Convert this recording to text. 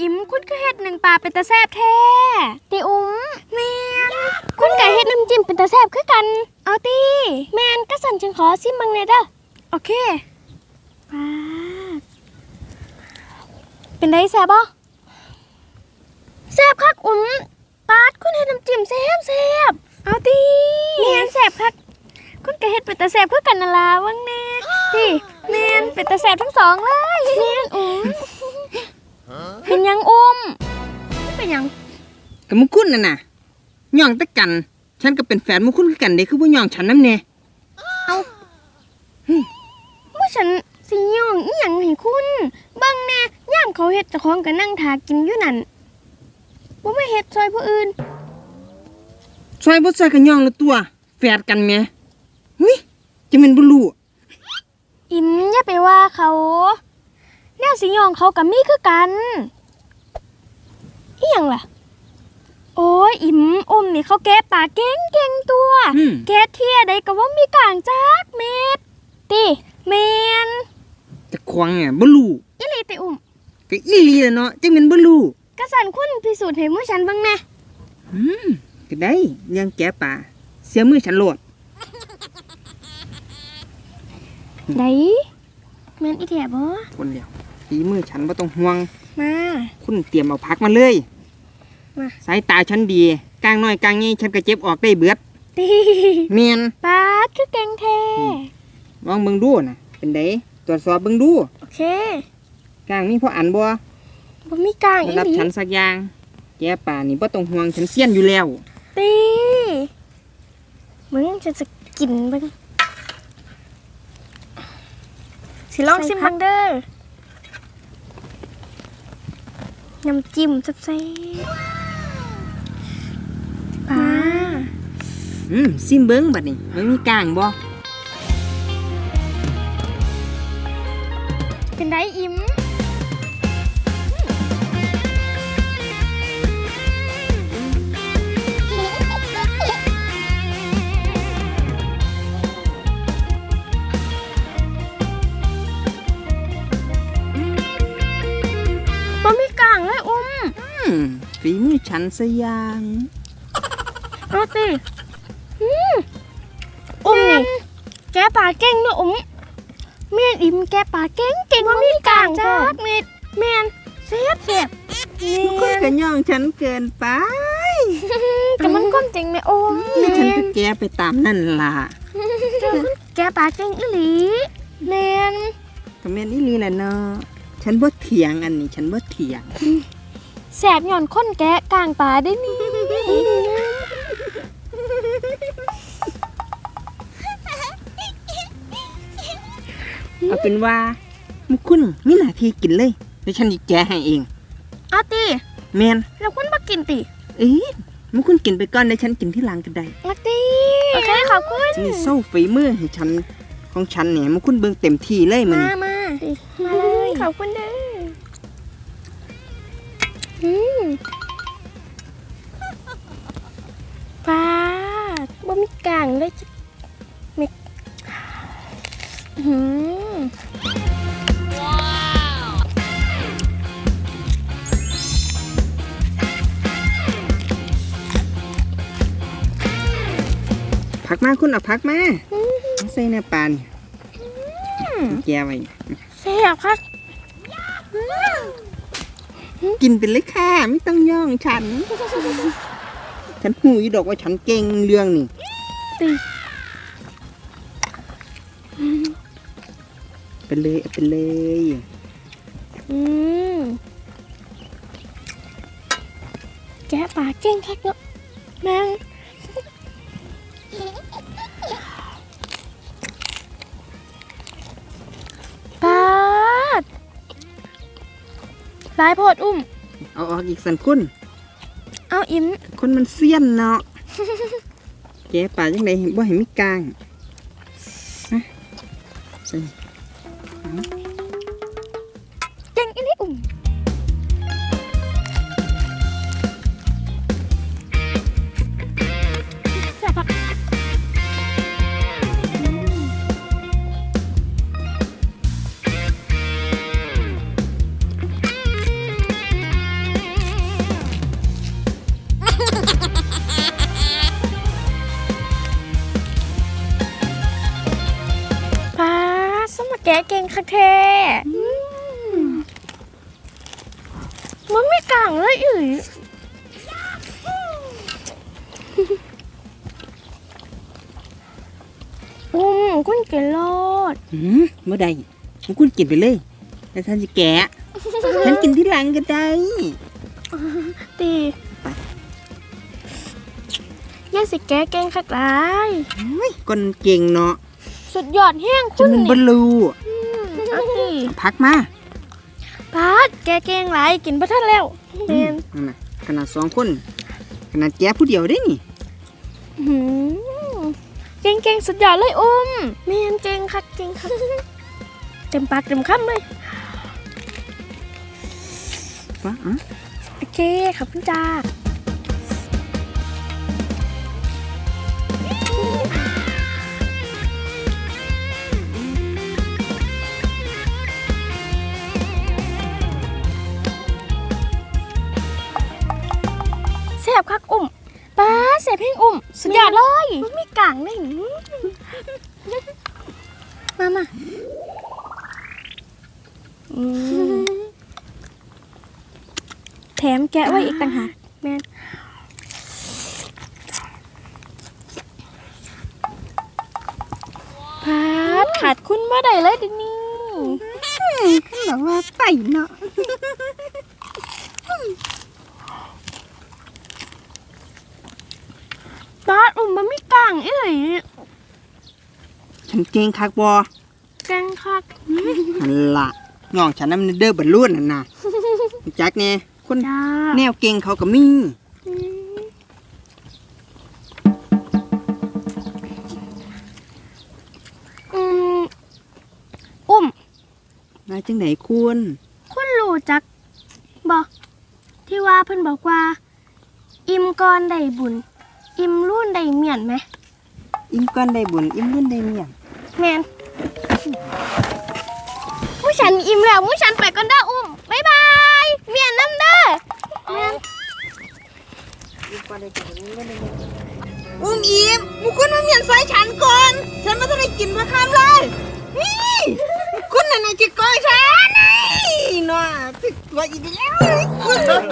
อิมคุณก็เฮ็ดหนึ่งปลาเป็นตาแซ่บแท้ติอุ้มแมนคุณก็เฮ็ดน้ำจิ้มเป็นตาแซ่บคือกัน เอาติแมนก็สั่นฉันขอซิมบังเลยเด้อโอเคปาดเป็นไดแซ่บบ่แซ่บคักอุ้มปาดคุณเฮ็ดน้ำจิ้มแซ่บแซ่บเอาติแมนแซ่บคักคุณก็เฮ็ดเป็นตาแสบคือกันนั่นล่ะวังแน่ดิแม่นเป็นตาแสบทั้งสองเลยแม่นอุ้มเป็นห ยังอุ้มเป็นหยังกับมุคุณน่ะน่ะย่องแตะกัน ฉันก็เป็นแฟนมุคุณคือกันเด้คือบ่ย่องฉันนำแน่ว่าฉันสิย่องอีหยังให้คุณเบิ่งแน่ยามเขาเฮ็ดเจ้าของก็นั่งทากินอยู่นั่นบ่มาเฮ็ดซอยผู้อื่นช่วยบ่ช่วยก็ย่องละตัวแฟนกันแหมหุยจะแม่นบ่รู้อิมอย่าไปว่าเขาแนวสิย่องเขาก็มีคือกัน อีหยังล่ะ โอ้ยอิมอุ้มนี่เขาแก้ปลาเก่งเก่งๆตัว อืม แกเทียใดก็ว่ามีกลางจักเม็ดติแมนจะควงอะบ่รู้อีหลีติอุ้มก็อีหลีล่ะเนาะจังแม่นบ่รู้กระสันคุณพิสูจน์ให้หมู่ฉันเบ้างแหน่อืมก็ได้เรื่องแกะป่าเสียมือฉันโลดไดแมนอีแถบ่คนเดียวฝีมือฉันบ่ต้องห่วง มา คุณเตรียมเอาพักมาเลย มาสายตาฉันดีกลางน้อยกลางใหญ่ฉันก็เจ็บออกได้เบิดติแม่นปาดคือเก่งแท้ลองเบิ่งดูน่ะเป็นไดตรวจสอบเบิ่งดูโอเคกลางมีพออันบ่บ่มีกลางมาอีรับหลีฉันสักอย่างแกป่านี่บ่ต้องห่วงฉันเซียนอยู่แล้วติมึงจะจะกินเบ้างสิลองซิมเบังเด้อน้ำจิ้มแซ่บๆปลา อืมซิมเบิ่งบัดนี้มันมีกลางบ่เป็นไดอิมบ่มีกลางเลยอุ้มอืมฝีมือฉันซะอย่างเอา แกปลาเก่งเนอะอุ้มแม่นอิ่มแกปลาเก่งเก่งว่ามีกลางจ้าเม็ดแม่นเสียบเสียบมันก็กระย่องฉันเกินไปแต่มันก้มจริงไหมอุ้มแล้วฉันก็แกไปตามนั่นล่ะแกปลาเก่งอีหลีแม่นก็แม่นอีหลีแหละเนาะฉันบ่เถียงอันนี้ฉันบ่เถียงแสบหย่อนค้นแกะกลางปลาได้นี่ เอาเป็นว่ามุกคุณมีหน้าที่กินเลยเดี๋ยวฉันสิแกะให้เองเอาติแม่นแล้วคุณมากินติเอ้ยมุกคุณกินไปก่อนเดี๋ยวฉันกินที่หลังก็ได้ลักติโอเคขอบคุณนี่โซ่ฝีมือให้ฉันของฉันเนี่ยมุกคุณเบิ่งเต็มที่เลยมื้อมานี้มามาเลยขอบคุณเด้ออืมปลาดบ่มีกลางเลยจ้ะเม็ดอืม มาคุณเอาผักมาเอาใส่ในปลานี่แกะไว้แซ่บครับกินไปเลยค่ะ ไม่ต้องย่องฉัน ฉันหูอยู่ดอกว่าฉันเก่งเรื่องนี่ติไปเลยเอาไปเลยอืมแกะปลาเก่งคักเนาะแม่ง หลายโพดอุ้ม เอาออกอีกสันคุณเอาอิ่มคนมันเสี้ยนเนาะ แกะปลาจังไดบ่ให้มีกลางนะใส่ คักแท้มันไม่กลางเลยอื่ยอุ้มคุณเกลอดหืมเมื่อใดมึงคุณกินไปเลย แต่ฉันจะแกะฉันกินที่หลังก็ได้ตียายสิแกเก่งคักหลายเฮ้ยคนเก่งเนาะ สุดยอดแห้งจคุนณมันนี่บลูเอาตีพักมาปาดแกเก่งหลายกินบ่ทันแล้วแมนนั่นน่ะขนาดสองคน ขนาดแกะผู้เดียวได้นี่หืมเก่งเก่งสุดยอดเลยอุ้มแมนเก่งคักเก่งคักเต็มปากเต็มคำเลย วะอะโอเคขอบคุณจ้า มแกะไว้อีกต่างหากแม่นพาดขาดคุณเมื่อใดเลยเดินี่ขึ้นแบบว่าไปเนาะป้าดอุ้มมันไม่กลางอีหลีฉันเก่งคักบอแกงคักหันละน้องฉันน้ำเด้อบรรลุนั่นน่ะจักเนี่ย คนจ้าแนวเก่งเขาก็มีอืมอุ้ม มาจังไหนคุณคุณรู้จักบอกที่ว่าเพิ่นบอกว่า อิ่มก่อนได้บุญ อิ่มรุ่นได้เมียนไหมอิ่มก้อนได้บุญอิ่มรุ่นได้เมียงแมนผู้ฉันอิ่มแล้วผู้ฉันไปก่อนเด้ออุ้มบ๊ายบายเมียนน้ำเด้อแมนอุ้มอิ่มมุคุณมาเมียนใส่ฉันก่อน ฉันไม่ต้องได้กินพระคำเลยนี่คุณน่ะนายจิกก้อยฉันนี่น่ะจิกก้อยอีกแล้วคุณ